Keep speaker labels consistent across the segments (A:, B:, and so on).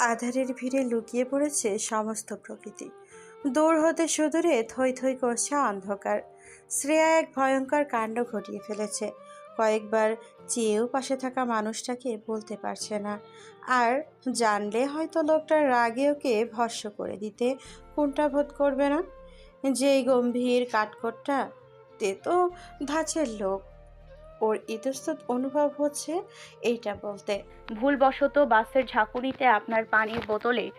A: আধারের ভিড়ে লুকিয়ে পড়েছে সমস্ত প্রকৃতি। দূর হতে সুদূরে থই থই করছে অন্ধকার। শ্রেয়া এক ভয়ঙ্কর কাণ্ড ঘটিয়ে ফেলেছে। কয়েকবার চেয়েও পাশে থাকা মানুষটাকে বলতে পারছে না। আর জানলে হয়তো লোকটার রাগে ওকে ভস্য করে দিতে কোনটা বোধ করবে না? যেই গম্ভীর কাঠকোটটা, তে তো ধাঁচের লোক। ওর ইতস্তত অনুভব হচ্ছে এইটা বলতে।
B: ভুলবশত বাসের ঝাঁকুনিতে আপনার পানির বোতলে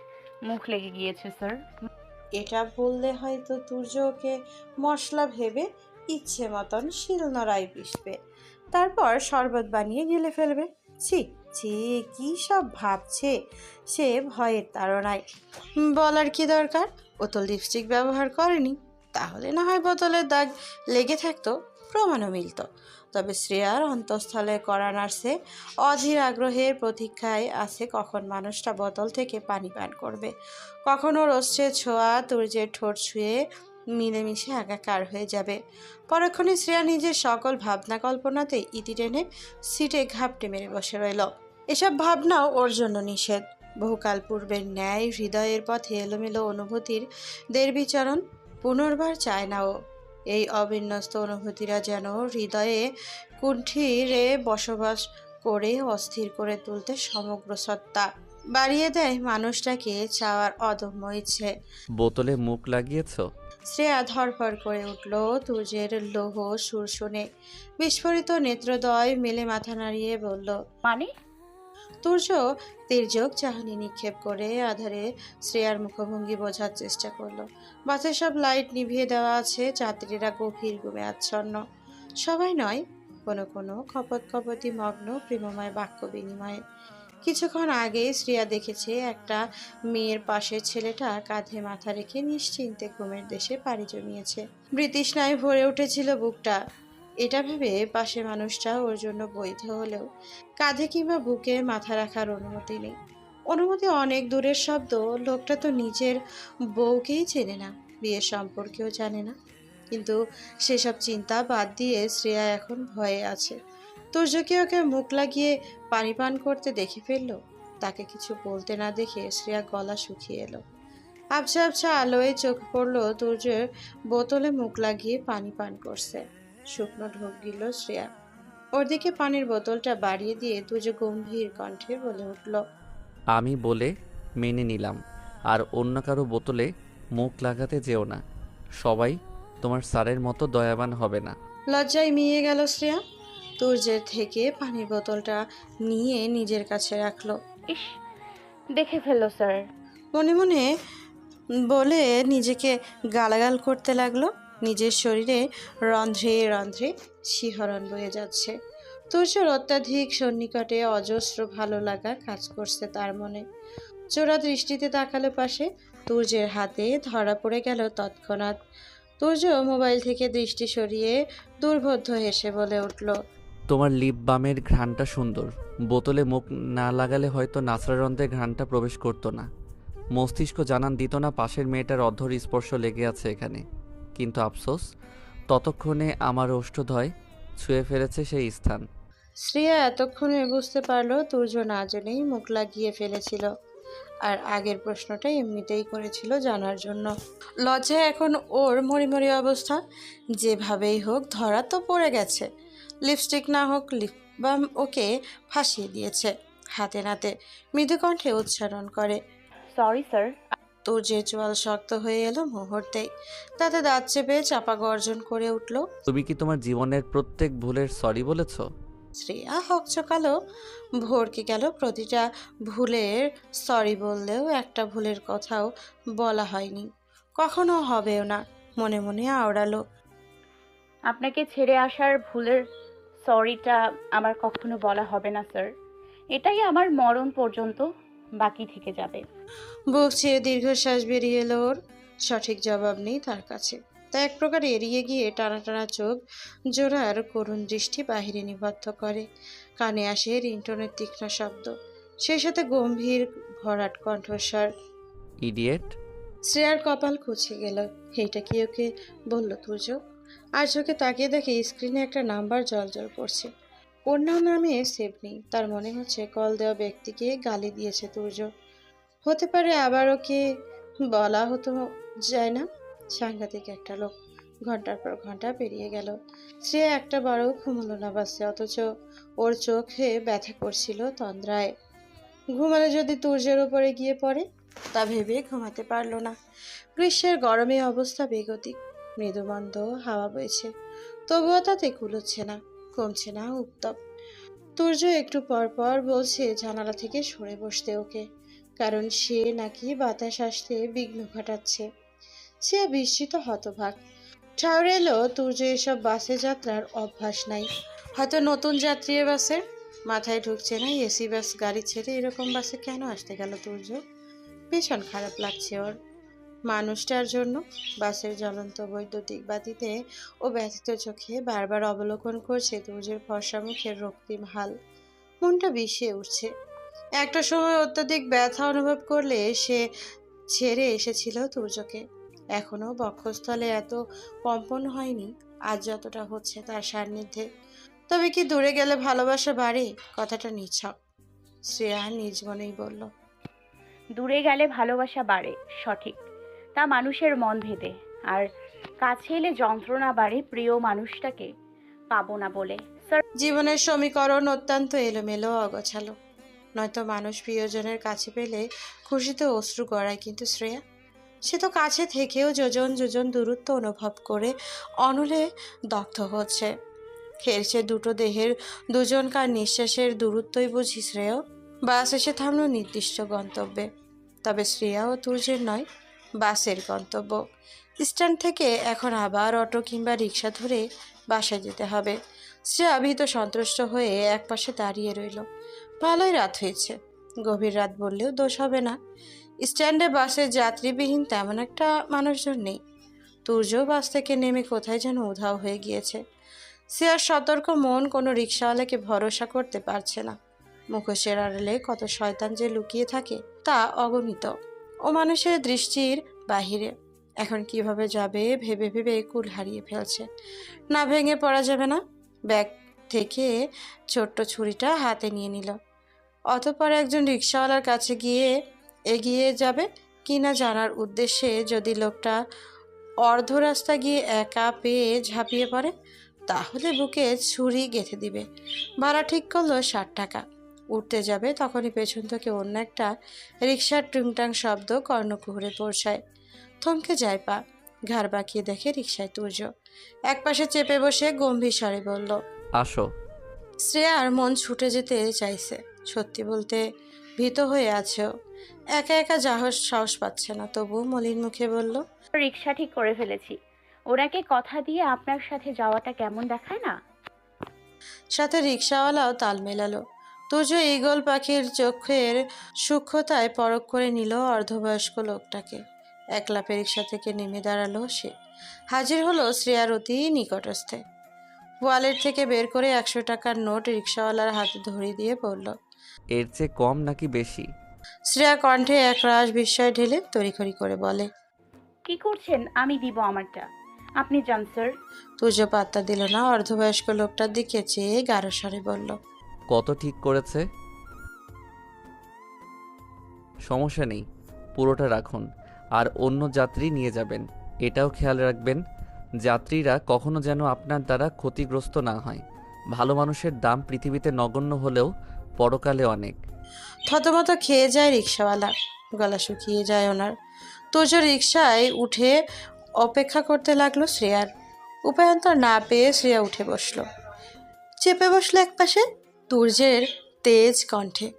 B: মুখ লেগে গিয়েছে স্যার।
A: এটা বললে হয়তো তুর্য ওকে মশলা ভেবে ইচ্ছে মতন শিল শিলনোড়ায় পিষবে। তারপর শরবত বানিয়ে গেলে ফেলবে। ছি ছি কি সব ভাবছে সে ভয়ের তাড়নায়। বলার কি দরকার? ও তো লিপস্টিক ব্যবহার করেনি। তাহলে না হয় বোতলের দাগ লেগে থাকতো প্রমাণও মিলত। তবে শ্রেয়ার অন্তঃস্থলে করা নার্সে অধীর আগ্রহের প্রতীক্ষায় আছে কখন মানুষটা বোতল থেকে পানি পান করবে। কখনো রস্যে ছোঁয়া তুর্যের ঠোঁট ছুঁয়ে মিলেমিশে একাকার হয়ে যাবে। পরক্ষণে শ্রেয়া নিজের সকল ভাবনা কল্পনাতে ইতি টেনে সিটে ঘাপটে মেরে বসে রইল। এসব ভাবনাও ওর জন্য নিষেধ। বহুকাল পূর্বের ন্যায় হৃদয়ের পথে এলোমেলো অনুভূতির দের বিচরণ পুনর্বার চায় না ও। এই অবিন্যস্ত অনুভূতিরা যেন হৃদয়ে কুণ্ঠিরে বসবাস করে অস্থির করে তুলতে সমগ্র সত্তা। বাড়িয়ে দেয় মানুষটাকে চাওয়ার অদম্য ইচ্ছে।
C: বোতলে মুখ লাগিয়েছ?
A: শ্রেয়া ধরফর করে উঠল তুর্যের লোহ সুর শুনে। বিস্ফোরিত নেত্রদয় মেলে মাথা নাড়িয়ে বলল
B: মানে?
A: তুর্য তির্যক চাহনি নিক্ষেপ করে আধারে শ্রেয়ার মুখভঙ্গি বোঝার চেষ্টা করল। বাসের সব লাইট নিভিয়ে দেওয়া আছে, যাত্রীরা গভীর ঘুমে আচ্ছন্ন। সবাই নয়, কোনো কোনো খপত খপতি মগ্ন প্রেমময় বাক্য বিনিময়ে। কিছুক্ষণ আগে শ্রেয়া দেখেছে একটা মেয়ের পাশের ছেলেটা কাঁধে মাথা রেখে নিশ্চিন্তে ঘুমের দেশে পাড়ি জমিয়েছে। বৃতৃষ্ণায় ভরে উঠেছিল বুকটা। এটা ভেবে পাশে মানুষটা ওর জন্য বৈধ হলেও কাঁধে কিংবা বুকে মাথা রাখার অনুমতি নেই। অনুমতি অনেক দূরের শব্দ, লোকটা তো নিজের বউকেই চেনে না, বিয়ের সম্পর্কেও জানে না। কিন্তু সেসব চিন্তা বাদ দিয়ে শ্রেয়া এখন ভয়ে আছে। তুর্যকে ওকে মুখ লাগিয়ে পানি পান করতে দেখে ফেলল। তাকে কিছু বলতে না দেখে শ্রেয়া গলা শুকিয়ে এলো। আবছা আবছা আলোয় চোখ পড়ল তুর্যের বোতলে মুখ লাগিয়ে পানি পান করছে। শুকনো ঢোক গিল শ্রেয়া। ওর দিকে পানির বোতলটা বাড়িয়ে দিয়ে তুর্য গম্ভীর কণ্ঠে বলে উঠল
C: আমি বলে মেনে নিলাম আর অন্য কারও বোতলে মুখ লাগাতে যেও না। সবাই তোমার স্যারের মতো দয়াবান হবে না।
A: লজ্জায় মিয়ে গেল শ্রেয়া। তুর্যের থেকে পানির বোতলটা নিয়ে নিজের কাছে রাখল।
B: ইস দেখে ফেলল স্যার।
A: মনে মনে বলে নিজেকে গালাগাল করতে লাগল। নিজের শরীরে রন্ধ্রে রন্ধ্রে শিহরণ বয়ে যাচ্ছে। তুর্যর অত্যাধিক সন্নিকটে অজস্র ভালো লাগা কাজ করছে তার মনে। চোরা দৃষ্টিতে তাকালো পাশে তুর্যের হাতে ধরা পড়ে গেল তৎক্ষণাৎ। তুর্য মোবাইল থেকে দৃষ্টি সরিয়ে দুর্বোধ্য হেসে বলে উঠল,
C: তোমার লিপ বামের ঘ্রাণটা সুন্দর। বোতলে মুখ না লাগালে হয়তো নাচড়ারন্ধ্রের ঘ্রাণটা প্রবেশ করতো না। মস্তিষ্ক জানান দিত না পাশের মেয়েটার অধর স্পর্শ লেগে আছে এখানে। কিন্তু আফসোস ততক্ষণে আমার ওষ্ঠধয় ছুঁয়ে ফেলেছে সেই স্থান।
A: শ্রেয়া এতক্ষণে বুঝতে পারল তুর্য না জেনেই মুখ লাগিয়ে ফেলেছিল আর আগের প্রশ্নটা এমনিতেই করেছিল জানার জন্য। লজ্জায় এখন ওর মরিমরি অবস্থা যেভাবেই হোক ধরা তো পড়ে গেছে। লিপস্টিক না হোক লিপ বাম ওকে ফাঁসিয়ে দিয়েছে হাতে নাতে মৃদু কণ্ঠে উচ্চারণ করে
B: সরি স্যার
A: তুর্যের চোয়াল শক্ত হয়ে এলো মুহূর্তেই। তাতে দাঁত চেপে চাপা গর্জন করে উঠল।
C: তুমি কি তোমার জীবনের প্রত্যেক ভুলের সরি বলেছ?
A: শ্রেয়া হক হকচকালো। ভরকে গেল প্রতিটা ভুলের সরি বললেও একটা ভুলের কথাও বলা হয়নি। কখনো হবেও না মনে মনে আওড়ালো।
B: আপনাকে ছেড়ে আসার ভুলের সরিটা আমার কখনো বলা হবে না স্যার এটাই আমার মরণ পর্যন্ত বাকি থেকে যাবে।
A: বুক ছেড়ে দীর্ঘশ্বাস বেরিয়ে এলো ওর। সঠিক জবাব নেই তার কাছে। তা এক প্রকার এড়িয়ে গিয়ে টানা টানা চোখ জোড়ার করুণ দৃষ্টি বাহিরে নিবদ্ধ করে। কানে আসে রিংটনের তীক্ষ্ণ শব্দ। সেই সাথে গম্ভীর ভরাট কণ্ঠস্বর।
C: ইডিয়েট।
A: শ্রেয়ার কপাল কুচে গেল। এইটা কি ওকে বলল তুর্য আর চোখে তাকিয়ে দেখে স্ক্রিনে একটা নাম্বার জল জল করছে। ওর নাম নামে সেভ নেই। তার মনে হচ্ছে কল দেওয়া ব্যক্তিকে গালি দিয়েছে তুর্য হতে পারে আবার ওকে বলা হতো, যায় না? সাংঘাতিক একটা লোক। ঘণ্টার পর ঘণ্টা পেরিয়ে গেল। সে একটা বড় ঘুমলো না বাসে, অথচ ওর চোখে ব্যথা করছিল তন্দ্রায়। ঘুমালে যদি তুর্যের উপরে গিয়ে পড়ে, তা ভেবে ঘুমাতে পারল না। গ্রীষ্মের গরমে অবস্থা বেগতিক। মৃদুমন্দ হাওয়া বইছে। তবুও তাতে কুলোচ্ছে না। কমছে না উত্তপ তুর্য একটু পর পর বলছে জানালা থেকে সরে বসতে ওকে, কারণ সে নাকি বাতাস আসতে বিঘ্ন ঘটাচ্ছে। সে বিস্মিত হতভাগ। ঠাউর এলো, তুর্য এসব বাসে যাত্রার অভ্যাস নাই। হয়তো নতুন যাত্রী বাসে? মাথায় ঢুকছে না এসি বাস, গাড়ি ছেড়ে এরকম বাসে কেন আসতে গেল তুর্য? ভীষণ খারাপ লাগছে ওর। মানুষটার জন্য বাসের জ্বলন্ত বৈদ্যুতিক বাতিতে ও ব্যথিত চোখে বারবার অবলোকন করছে তুর্যের ফর্সা মুখের রক্তিম হাল। মনটা বিষিয়ে উঠছে। একটা সময় অত্যাধিক ব্যথা অনুভব করলে সে ছেড়ে এসেছিল তুর্যকে এখনও বক্ষস্থলে এত কম্পন হয়নি, আজ যতটা হচ্ছে তার সান্নিধ্যে। তবে কি দূরে গেলে ভালোবাসা বাড়ে? কথাটা নিছক। শ্রেয়া নিজ মনেই বলল,
B: দূরে গেলে ভালোবাসা বাড়ে, সঠিক। তা মানুষের মন ভেদে। আর কাছে এলে যন্ত্রণা বাড়ে প্রিয় মানুষটাকে পাবো না বলে
A: জীবনের সমীকরণ অত্যন্ত এলোমেলো অগোছালো। নয়তো মানুষ প্রিয়জনের কাছে পেলে খুশিতে অশ্রু গড়ায়, কিন্তু শ্রেয়া? সে তো কাছে থেকেও যোজন যোজন দূরত্ব অনুভব করে অনলে দগ্ধ হচ্ছে। খেলছে দুটো দেহের দুজনকার নিঃশ্বাসের দূরত্বই বুঝি শ্রেয়? বাস এসে থামলো নির্দিষ্ট গন্তব্যে। তবে শ্রেয়া ও তুর্যের নয় বাসের গন্তব্য। স্ট্যান্ড থেকে এখন আবার অটো কিংবা রিক্সা ধরে বাসায় যেতে হবে। শ্রেয়া ভীত সন্তুষ্ট হয়ে একপাশে দাঁড়িয়ে রইল। ভালোই রাত হয়েছে। গভীর রাত বললেও দোষ হবে না। স্ট্যান্ডে বাসে যাত্রীবিহীন তেমন একটা মানুষজন নেই। তুর্য বাস থেকে নেমে কোথায় যেন উধাও হয়ে গিয়েছে। শ্রেয়ার সতর্ক মন কোনো রিক্সাওয়ালাকে ভরসা করতে পারছে না। মুখোশের আড়ালে কত শয়তান যে লুকিয়ে থাকে, তা অগণিত। ও মানুষের দৃষ্টির বাহিরে। এখন কীভাবে যাবে ভেবে ভেবে কুল হারিয়ে ফেলছে। না ভেঙে পড়া যাবে না। ব্যাগ থেকে ছোট্ট ছুরিটা হাতে নিয়ে নিল। অতপর একজন রিক্সাওয়ালার কাছে গিয়ে এগিয়ে যাবে কিনা জানার উদ্দেশ্যে যদি লোকটা অর্ধ রাস্তা গিয়ে একা পেয়ে ঝাঁপিয়ে পড়ে, তাহলে বুকে ছুরি গেঁথে দিবে। ভাড়া ঠিক করল ষাট টাকা। উঠতে যাবে তখনই পেছন থেকে অন্য একটা রিক্সার টুংটাং শব্দ কর্ণকুহরে পৌঁছায়। থমকে যায় পা ঘাড় বাঁকিয়ে দেখে রিক্সায় তুর্য। একপাশে চেপে বসে গম্ভীর স্বরে বলল
C: আসো।
A: শ্রেয়ার মন ছুটে যেতে চাইছে সত্যি বলতে ভীত হয়ে আছে। একা একা যাহস সাহস পাচ্ছে না তবু মলিন মুখে বলল
B: রিক্সা ঠিক করে ফেলেছি। ওনাকে কথা দিয়ে আপনার সাথে যাওয়াটা কেমন দেখায় না?
A: সাথে রিক্সাওয়ালাও তাল মেলালো। তুর্য ঈগল পাখির চোখের সূক্ষ্মতায় পরখ করে নিল অর্ধবয়স্ক লোকটাকে। একলাপে রিক্সা থেকে নেমে দাঁড়াল সে। হাজির হলো শ্রেয়ার অতি নিকটস্থে। ওয়ালেট থেকে বের করে একশো টাকার নোট রিক্সাওয়ালার হাতে ধরিয়ে দিয়ে বলল
C: এর চেয়ে কম নাকি বেশি?
A: শ্রেয়া কণ্ঠে এক রাস বিস্ময় ঢেলে তড়িখড়ি করে বলে
B: কি করছেন? আমি দিব আমারটা। আপনি যান স্যার।
A: তুজো পাত্তা দিল না। অর্ধবয়স্ক লোকটার দিকে চেয়ে গাঢ় স্বরে বলল
C: কত ঠিক করেছে? সমস্যা নেই, পুরোটা রাখুন। আর অন্য যাত্রী নিয়ে যাবেন, এটাও খেয়াল রাখবেন, যাত্রীরা কখনো যেন আপনার দ্বারা ক্ষতিগ্রস্ত না হয়। ভালো মানুষের দাম পৃথিবীতে নগণ্য হলেও পরকালে অনেক।
A: থতমত খেয়ে যায় রিক্সাওয়ালা, গলা শুকিয়ে যায় ওনার। তুজো রিক্সায় উঠে অপেক্ষা করতে লাগল শ্রেয়ার। উপায়ন্তর না পেয়ে শ্রেয়া উঠে বসল। চেপে বসল একপাশে তুর্যের তেজ কণ্ঠে।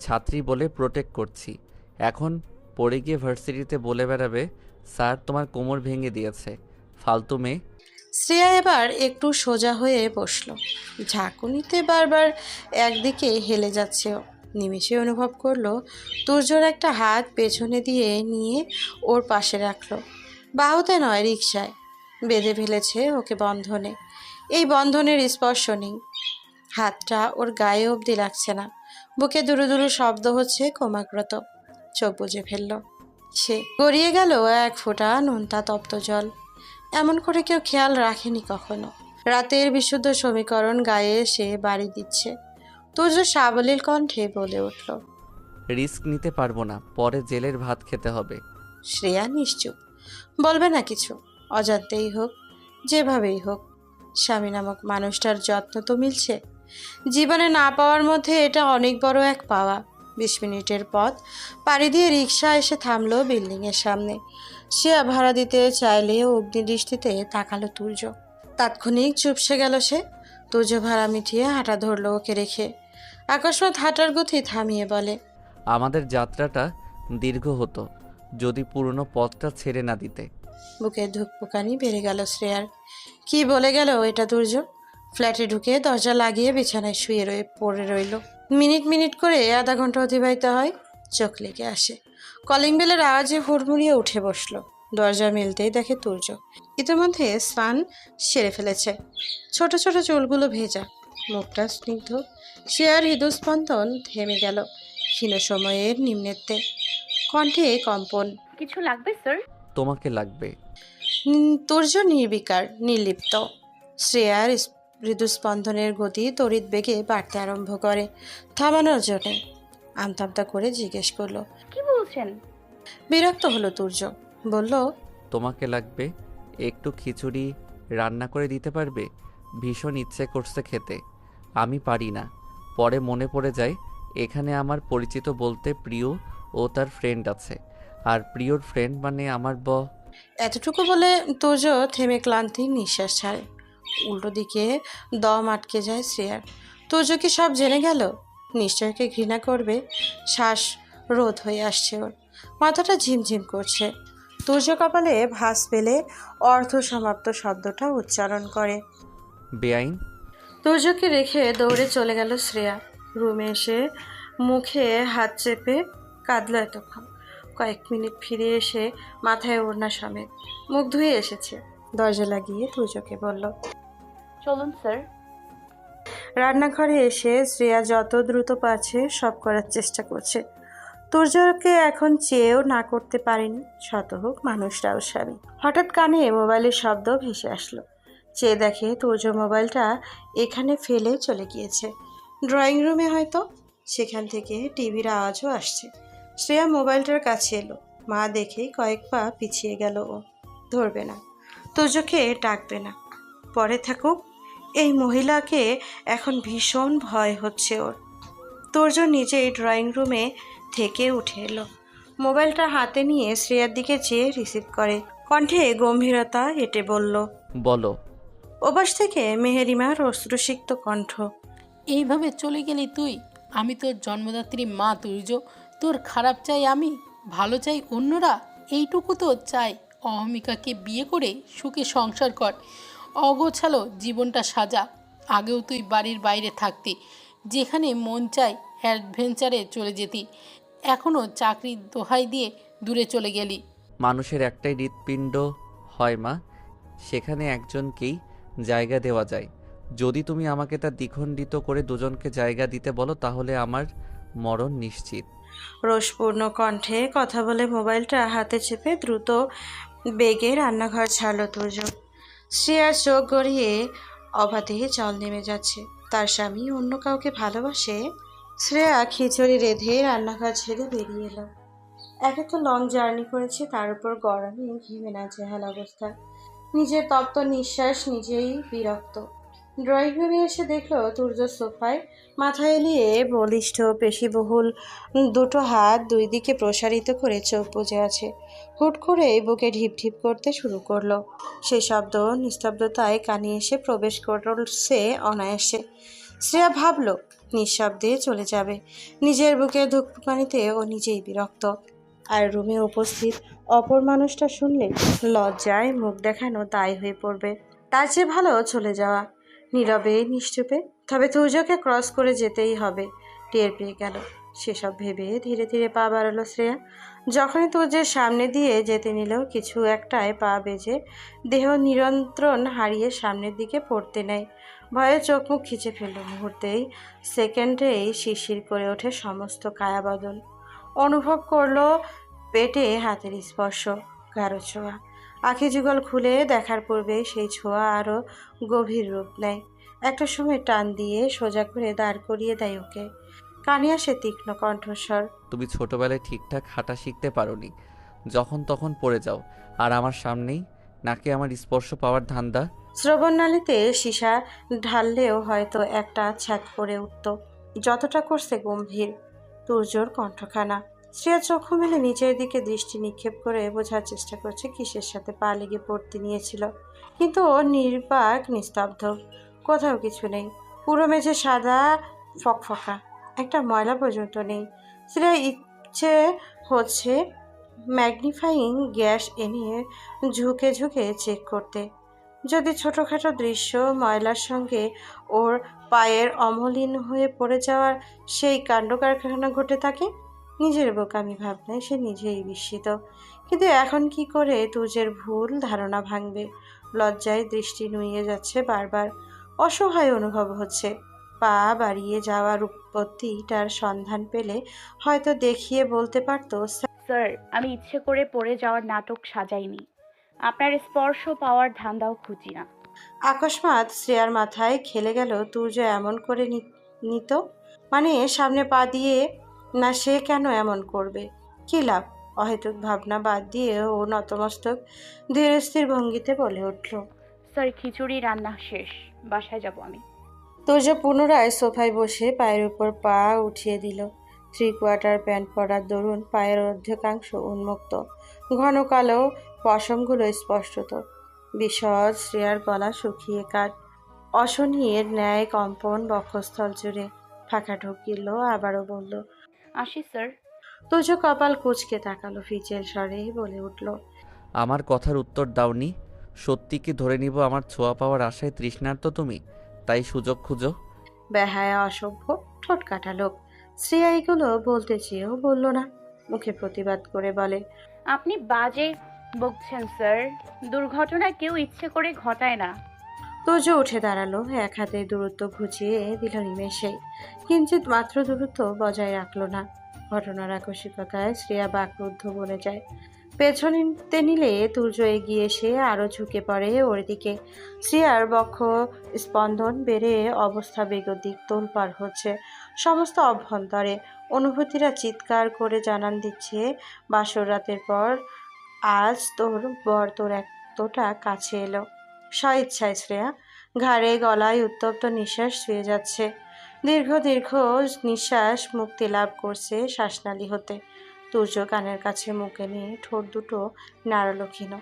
C: ছাত্রী বলে প্রোটেক্ট করছি। এখন পড়ে গিয়ে ভার্সিটিতে বলে বেড়াবে স্যার তোমার কোমর ভেঙে দিয়েছে। ফালতু মেয়ে।
A: শ্রেয়া এবার একটু সোজা হয়ে বসল। ঝাঁকুনিতে বারবার একদিকে হেলে যাচ্ছে। ও। নিমেষে অনুভব করল তুর্যর একটা হাত পেছনে দিয়ে নিয়ে ওর পাশে রাখল। বাহুতে নয় রিক্সায় বেঁধে ফেলেছে ওকে বন্ধনে। এই বন্ধনের স্পর্শ নেই। হাতটা ওর গায়ে অবধি লাগছে না। বুকে দুরু দুরু শব্দ হচ্ছে ক্রমাগ্রত চোখ বুজে ফেলল। সে গড়িয়ে গেল এক ফোঁটা নোনতা তপ্ত জল। এমন করে কেউ খেয়াল রাখেনি কখনো। রাতের বিশুদ্ধ সমীকরণ গায়ে এসে বাড়ি দিচ্ছে। তুর্য সাবলীল কণ্ঠে বলে উঠল
C: রিস্ক নিতে পারব না পরে জেলের ভাত খেতে হবে।
A: শ্রেয়া নিশ্চুপ। বলবে না কিছু। অজান্তেই হোক যেভাবেই হোক স্বামী নামক মানুষটার যত্ন তো মিলছে। জীবনে না পাওয়ার মধ্যে এটা অনেক বড় এক পাওয়া। বিশ মিনিটের পথ পাড়ি দিয়ে রিক্সা এসে থামলো বিল্ডিংয়ের সামনে। শ্রেয়া ভাড়া দিতে চাইলে অগ্নিদৃষ্টিতে তাকালো তুর্য। তাৎক্ষণিক চুপসে গেল সে। তুর্য ভাড়া মিটিয়ে হাঁটা ধরলো ওকে রেখে। আকস্মাৎ হাঁটার গতি থামিয়ে বলে
C: আমাদের যাত্রাটা দীর্ঘ হতো যদি পুরনো পথটা ছেড়ে না দিতে।
A: বুকের ধুকপুকানি বেড়ে গেল শ্রেয়ার। কি বলে গেল এটা দুর্য ফ্ল্যাটে ঢুকে দরজা লাগিয়ে বিছানায় শুয়ে রয়ে পড়ে রইল। মিনিট মিনিট করে আধা ঘণ্টা অতিবাহিত হয় চোখ লেগে আসে। কলিং বেলের আওয়াজে হুড়মুড়িয়ে উঠে বসল। দরজা মিলতেই দেখে তুর্য। ইতিমধ্যে স্নান সেরে ফেলেছে। ছোট ছোট চুলগুলো ভেজা। মুখটা স্নিগ্ধ। শেয়ার হৃদস্পন্দন থেমে গেল ক্ষীণ সময়ের নিম্নেত্তে কণ্ঠে কম্পন।
B: কিছু লাগবে স্যার?
C: তোমাকে লাগবে।
A: তুর্য নির্বিকার নির্লিপ্ত। শ্রেয়ার হৃদস্পন্দনের গতি তড়িৎ বেগে বাড়তে আরম্ভ করে থামানোর জন্যে। আমতামতা করে জিজ্ঞেস করল
B: কি বলছেন?
A: বিরক্ত হলো তুর্য। বলল
C: তোমাকে লাগবে একটু খিচুড়ি রান্না করে দিতে পারবে? ভীষণ ইচ্ছে করছে খেতে। আমি পারি না। পরে মনে পড়ে যায় এখানে আমার পরিচিত বলতে প্রিয় ও তার ফ্রেন্ড আছে। আর প্রিয়র ফ্রেন্ড মানে আমার ব
A: এতটুকু বলে তুর্য থেমে ক্লান্তি নিঃশ্বাস ছাড়ে। উল্টো দিকে দম আটকে যায় শ্রেয়ার। তুর্য কি সব জেনে গেল? নিশ্চয়কে ঘৃণা করবে? শ্বাস রোধ হয়ে আসছে ওর। মাথাটা ঝিমঝিম করছে। তুর্য কপালে ভাস পেলে অর্থ সমাপ্ত শব্দটা উচ্চারণ করে।
C: বেআইন?
A: তুর্যকে রেখে দৌড়ে চলে গেল শ্রেয়া। রুমে এসে মুখে হাত চেপে কাঁদলো এতক্ষণ। কয়েক মিনিট ফিরে এসে মাথায় ওড়না সমেত। মুখ ধুয়ে এসেছে। দরজা লাগিয়ে তুর্যকে বলল
B: চলুন স্যার।
A: রান্নাঘরে এসে শ্রেয়া যত দ্রুত পারছে সব করার চেষ্টা করছে। তুর্যকে এখন চেয়েও না করতে পারেনি শত হোক মানুষরাও স্বামী হঠাৎ কানে মোবাইলের শব্দ ভেসে আসলো। চেয়ে দেখে তুর্য মোবাইলটা এখানে ফেলে চলে গিয়েছে। ড্রয়িং রুমে হয়তো সেখান থেকে টিভির আওয়াজও আসছে। শ্রেয়া মোবাইলটার কাছে এলো। মা দেখে কয়েক পা পিছিয়ে গেল ও। ধরবে না। তুর্যকে ডাকবে না। পরে থাকুক এই মহিলাকে এখন ভীষণ ভয় হচ্ছে ওর। তুর্য নিজেই ড্রয়িং রুমে থেকে উঠে এলো। মোবাইলটা হাতে নিয়ে শ্রেয়ার দিকে চেয়ে রিসিভ করে। কণ্ঠে গম্ভীরতা হেঁটে বলল
C: বলো।
A: ওপাশ থেকে মেহেরিমার অশ্রুসিক্ত কণ্ঠ
D: এইভাবে চলে গেলি তুই? আমি তোর জন্মদাত্রী মা তুর্য তোর খারাপ চাই আমি ভালো চাই অন্যরা এইটুকু তো চাই। অহমিকাকে বিয়ে করে সুখে সংসার কর। অগোছালো জীবনটা সাজা। আগেও তুই বাড়ির বাইরে থাকতি যেখানে মন চায় অ্যাডভেঞ্চারে চলে যেতি। এখনও চাকরির দোহাই দিয়ে দূরে চলে গেলি।
C: মানুষের একটাই হৃৎপিণ্ড হয় মা সেখানে একজনকেই জায়গা দেওয়া যায়। যদি তুমি আমাকে তা দ্বিখণ্ডিত করে দুজনকে জায়গা দিতে বলো তাহলে আমার মরণ নিশ্চিত।
A: রোষপূর্ণ কণ্ঠে কথা বলে মোবাইলটা হাতে চেপে দ্রুত বেগে রান্নাঘর ছাড়ল দুজন। শ্রেয়ার চোখ গড়িয়ে অবাধে জল নেমে যাচ্ছে। তার স্বামী অন্য কাউকে ভালোবাসে? শ্রেয়া খিচুড়ি রেঁধে রান্নাঘর ছেড়ে বেরিয়ে এলো। একে তো লং জার্নি করেছে, তার উপর গরমে ঘেমে না চেহাল অবস্থা। নিজের তপ্ত নিঃশ্বাস নিজেই বিরক্ত। ড্রয়িং রুমে এসে দেখল তুর্য সোফায় মাথায় নিয়ে বলিষ্ঠ পেশিবহুল দুটো হাত দুই দিকে প্রসারিত করে চোখ বুজে আছে। হুট করে বুকে ঢিপ ঢিপ করতে শুরু করল। সেই শব্দ, নিস্তব্ধতায় কানে এসে প্রবেশ করছে অনায়াসে। শ্রেয়া ভাবলো, নিঃশব্দে চলে যাবে। নিজের বুকে ধুকপুকানিতে ও নিজেই বিরক্ত। আর রুমে উপস্থিত অপর মানুষটা শুনলে লজ্জায় মুখ দেখানো দায় হয়ে পড়বে। তার চেয়ে ভালো চলে যাওয়া। নীরবে, নিশ্চুপে, তবে তুর্যকে ক্রস করে যেতেই হবে। টের পেয়ে গেল। সেসব ভেবে ধীরে ধীরে পা বাড়ালো শ্রেয়া। যখনই তুর্যের সামনে দিয়ে যেতে নিলেও কিছু একটায় পা বেজে দেহ নিয়ন্ত্রণ হারিয়ে সামনের দিকে পড়তে নেয়। ভয়ে চোখ মুখ খিচে ফেলল মুহূর্তেই। সেকেন্ডেই শিরশির করে ওঠে সমস্ত কায়াবদল অনুভব করল পেটে হাতের স্পর্শ, গাঢ় ছোঁয়া। আখি যুগল খুলে দেখার পূর্বে সেই ছোঁয়া আরও গভীর রূপ নেয়। একটা সময় টান দিয়ে সোজা করে দাঁড় করিয়ে দেয় ওকে। কানে আসে তীক্ষ্ণ কণ্ঠস্বর।
C: তুমি ছোটবেলায় ঠিকঠাক হাঁটা শিখতে পারোনি। যখন তখন পড়ে যাও। আর আমার সামনেই নাকি আমার স্পর্শ পাওয়ার ধান্দা?
A: শ্রবণনালীতে সীসা ঢাললেও হয়তো একটা ছ্যাক করে উঠত। যতটা করছে গম্ভীর তুর্যর কণ্ঠখানা। শ্রেয়া চক্ষু মেলে নিচের দিকে দৃষ্টি নিক্ষেপ করে বোঝার চেষ্টা করছে কিসের সাথে পা লেগে পড়তে নিয়েছিল। কিন্তু ও নির্বাক, নিস্তব্ধ, কোথাও কিছু নেই। পুরো মেঝে সাদা, ফকফকা। একটা ময়লা পর্যন্ত নেই। শ্রেয়া ইচ্ছে হচ্ছে ম্যাগনিফাইং গ্যাস এনে ঝুঁকে ঝুঁকে চেক করতে। যদি ছোটোখাটো দৃশ্য ময়লার সঙ্গে ওর পায়ের অমলিন হয়ে পড়ে যাওয়ার সেই কাণ্ড কারখানা ঘটে থাকে নিজের বোকামি ভাবনায় সে নিজেই বিস্মিত। কিন্তু এখন কি করে তুজের ভুল ধারণা ভাঙবে? লজ্জায় দৃষ্টি নুইয়ে যাচ্ছে বারবার। অসহায় অনুভব হচ্ছে। পা বাড়িয়ে যাওয়ার উৎপত্তিটার সন্ধান পেলে হয়তো দেখিয়ে বলতে পারতো
B: স্যার আমি ইচ্ছে করে পড়ে যাওয়ার নাটক সাজাইনি। আপনার স্পর্শ পাওয়ার ধান্দাও খুঁজি না।
A: আকস্মাৎ শ্রেয়ার মাথায় খেলে গেল তুর্য এমন করে নিত। মানে সামনে পা দিয়ে না সে কেন এমন করবে? কী লাভ? অহেতুক ভাবনা বাদ দিয়ে ও নতমস্তক ধীরস্থির ভঙ্গিতে বলে উঠল।
B: স্যার খিচুড়ি রান্না শেষ। বাসায় যাব আমি।
A: তুর্য পুনরায় সোফায় বসে পায়ের উপর পা উঠিয়ে দিল। থ্রি কোয়ার্টার প্যান্ট পরার দরুন পায়ের অর্ধেকাংশ উন্মুক্ত। ঘন কালো পশমগুলো স্পষ্টত। বিশদ শ্রেয়ার গলা শুকিয়ে কাট অশনীয়ের ন্যায় কম্পন বক্ষস্থল জুড়ে ফাঁকা ঢুকিল আবারও বলল
B: আসি স্যার
A: তুজ কপাল কুচকে তাকালো ফিচেল স্বরে বলে উঠল।
C: আমার কথার উত্তর দাওনি। সত্যি কি ধরে নিব আমার ছোঁয়া পাওয়ার আশায় তৃষ্ণার্ত তুমি? তাই সুযোগ খুঁজো।
A: বেহায়া অসভ্য ঠোঁট কাটা লোক। শ্রেয়া এগুলো বলতে চেয়েও বলল না। মুখে প্রতিবাদ করে বলে
B: আপনি বাজে বকছেন স্যার দুর্ঘটনা কেউ ইচ্ছে করে ঘটায় না।
A: তোজ উঠে দাঁড়াল, এক হাতে দূরত্ব ঘুচিয়ে দিল নিমেষে। কিঞ্চিত মাত্র দূরত্ব বজায় রাখল না। ঘটনার আকস্মিকতায় শ্রেয়া বাকরুদ্ধ বলে যায়। পেছনিতে নিলে তুর্য এগিয়ে এসে আরও ঝুঁকে পড়ে ওর দিকে। শ্রেয়ার বক্ষ স্পন্দন বেড়ে অবস্থা বেগতিক তোলপার হচ্ছে। সমস্ত অভ্যন্তরে অনুভূতিরা চিৎকার করে জানান দিচ্ছে, বাসর রাতের পর আজ তোর বর তোর এতটা কাছে এলো। স্বইচ্ছায় শ্রেয়া। ঘাড়ে গলায় উত্তপ্ত নিঃশ্বাস শুয়ে যাচ্ছে। দীর্ঘ দীর্ঘ নিঃশ্বাস মুক্তি লাভ করছে শ্বাসনালী হতে। তুর্য কানের কাছে মুখে নিয়ে ঠোঁট দুটো নাড়ালো ক্ষীণ।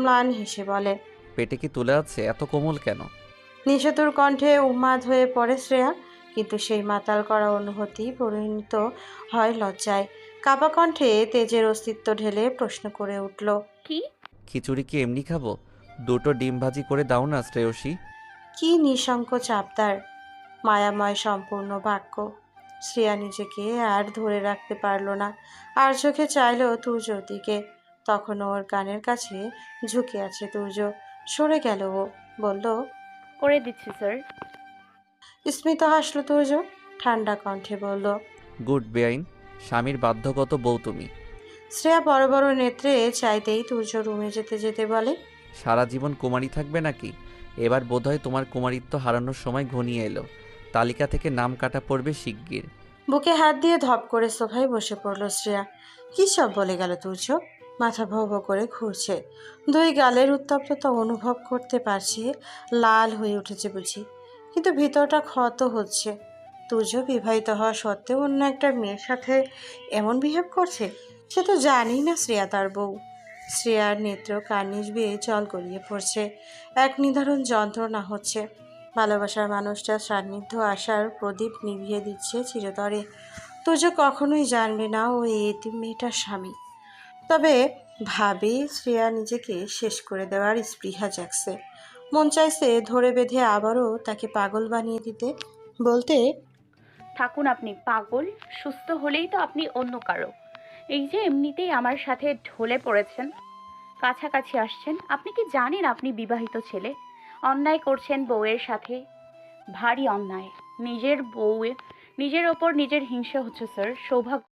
A: ম্লান হেসে বলে
C: পেটে কি তুলে আছে? এত কোমল কেন?
A: নিষেতুর কণ্ঠে উন্মাদ হয়ে পড়ে শ্রেয়া কিন্তু সেই মাতাল করা অনুভূতি পরিণত হয় লজ্জায়। কাপা কণ্ঠে তেজের অস্তিত্ব ঢেলে প্রশ্ন করে উঠল
B: কি?
C: খিচুড়ি কি এমনি খাব? দুটো ডিম ভাজি করে দাও না শ্রেয়সী।
A: কি নিঃসঙ্ক চাপদার মায়াময় সম্পূর্ণ বাক্য শ্রেয়া নিজেকে আর ধরে রাখতে পারল না আর চোখে চাইল তুর্যর দিকে। তখন ওর কানের কাছে ঝুঁকে আছে তুর্য সরে গেল ও বলল
B: করে দিচ্ছি স্যার।
A: স্মিত হাসলো তুর্য ঠান্ডা কণ্ঠে বলল
C: গুড বেআইন স্বামীর বাধ্যগত বউ তুমি।
A: শ্রেয়া বড় বড় নেত্রে চাইতেই তুর্য রুমে যেতে যেতে বলে
C: সারা জীবন কুমারী থাকবে নাকি? এবার বোধহয় তোমার কুমারিত্ব হারানোর সময় ঘনিয়ে এলো। তালিকা থেকে নাম কাটা পড়বে শিগগির।
A: বুকে হাত দিয়ে ধপ করে সোফায় বসে পড়ল শ্রেয়া। কী সব বলে গেল তুর্য মাথা ভৌ ভৌ করে ঘুরছে। দুই গালের উত্তপ্ততা অনুভব করতে পারছে, লাল হয়ে উঠেছে বুঝি। কিন্তু ভিতরটা ক্ষত হচ্ছে। তুর্য বিবাহিত হওয়া সত্ত্বেও অন্য একটা মেয়ের সাথে এমন বিহেভ করছে? সে তো জানি না শ্রেয়া তার বউ। শ্রেয়ার নেত্র কার্নিশ বেয়ে জল গড়িয়ে পড়ছে। এক নিধারণ যন্ত্রণা হচ্ছে। ভালোবাসার মানুষটা সান্নিধ্য আসার প্রদীপ নিভিয়ে দিচ্ছে চিরতরে। তুজো কখনোই জানবে না ও এতিম মেয়েটার স্বামী। তবে ভাবে শ্রেয়া নিজেকে শেষ করে দেওয়ার স্পৃহা জাগছে। মন চাইছে ধরে বেঁধে আবারও তাকে পাগল বানিয়ে দিতে। বলতে
B: থাকুন আপনি পাগল, সুস্থ হলেই তো আপনি অন্য কারও। এই যে এমনিতেই আমার সাথে ঢলে পড়েছেন, কাছাকাছি আসছেন। আপনি কি জানেন আপনি বিবাহিত ছেলে? অন্যায় করছেন বউয়ের সাথে। ভারী অন্যায়। নিজের বউয়ে নিজের ওপর নিজের হিংসা হচ্ছে, স্যার। সৌভাগ্য